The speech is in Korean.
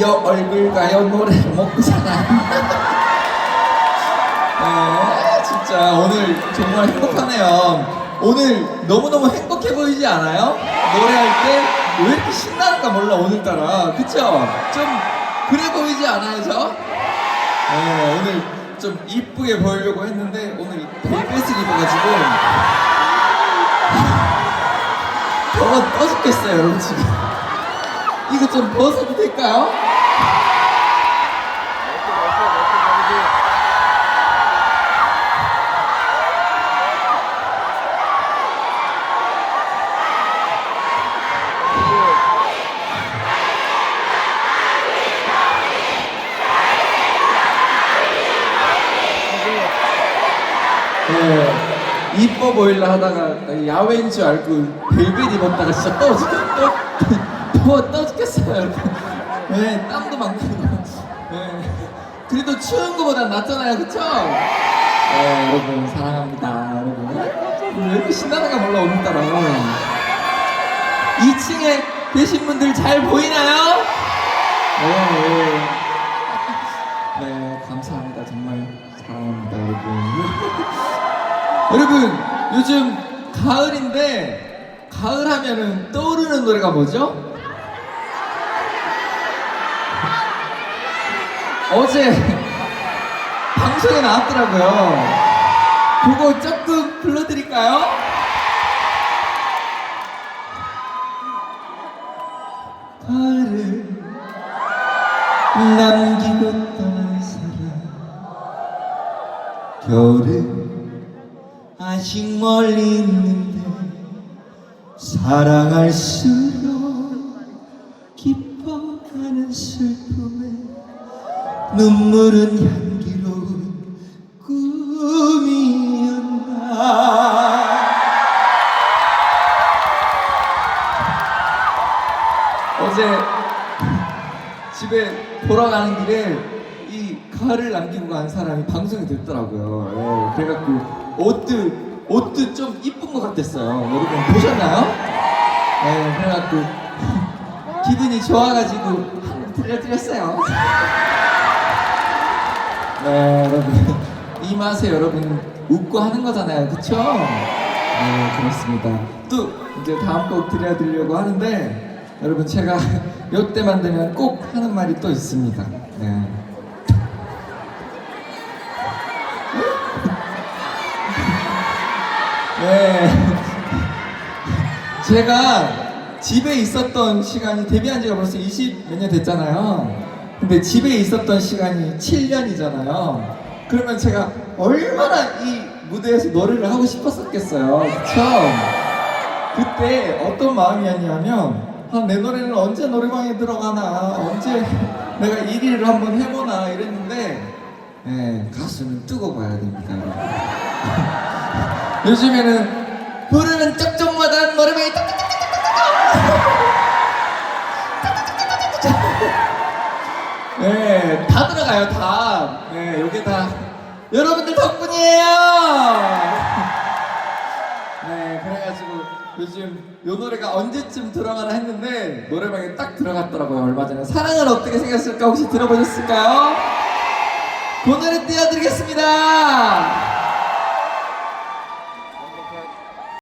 여 얼굴과 여 노래를 먹고 살아요. 네, 진짜 오늘 정말 행복하네요. 오늘 너무너무 행복해 보이지 않아요? 노래할 때 왜 이렇게 신나는가 몰라 오늘따라 그쵸? 좀 그래 보이지 않아요 저? 네, 오늘 좀 이쁘게 보이려고 했는데 오늘 벨벳을 입어가지고 더워 떠 죽겠어요 여러분 지금 이거 좀 벗어도 될까요? 네, 이뻐 보일라 하다가 야외인 줄 알고 벨벳 입었다가 진짜 떠, 죽- 떠, 죽겠어요. 네, 땀도 많고 네. 그래도 추운 거보단 낫잖아요 그쵸? 네, 여러분 사랑합니다 여러분 왜 이렇게 신나는가 몰라 오늘따라 2층에 계신 분들 잘 보이나요? 네, 네. 네, 감사합니다. 정말 사랑합니다, 여러분. 여러분, 요즘 가을인데 가을 하면은 떠오르는 노래가 뭐죠? 어제 방송에 나왔더라고요. 그거 조금 불러드릴까요? 가을을 남기고 떠난 사람 겨울은 아직 멀리 있는데 사랑할수록 기뻐하는 슬픔에 눈물은 향기로운 꿈이었나. 어제 집에 돌아가는 길에 이 가을을 남기고 간 사람이 방송이 됐더라고요. 예, 그래갖고 옷도 옷도 좀 이쁜 것 같았어요. 여러분 보셨나요? 예, 그래갖고 기분이 좋아가지고 한번 들려드렸어요. 네, 여러분 이 맛에 여러분 웃고 하는 거잖아요, 그쵸? 네, 그렇습니다. 또 이제 다음 곡 들려드리려고 하는데 여러분 제가 이때만 되면 꼭 하는 말이 또 있습니다. 네. 네. 제가 집에 있었던 시간이 데뷔한 지가 벌써 20 몇 년 됐잖아요. 근데 집에 있었던 시간이 7년이잖아요. 그러면 제가 얼마나 이 무대에서 노래를 하고 싶었었겠어요. 그쵸? 그때 어떤 마음이었냐면 아, 내 노래는 언제 노래방에 들어가나 언제 내가 1위를 한번 해보나 이랬는데 네, 가수는 뜨고 봐야 됩니다. 요즘에는 부르는 쩍쩍마다 노래방에 네, 다 들어가요, 다. 네, 요게 다 여러분들 덕분이에요. 네, 그래가지고 요즘 요 노래가 언제쯤 들어가나 했는데 노래방에 딱 들어갔더라고요, 얼마 전에. 사랑은 어떻게 생겼을까 혹시 들어보셨을까요? 그 노래 띄워드리겠습니다.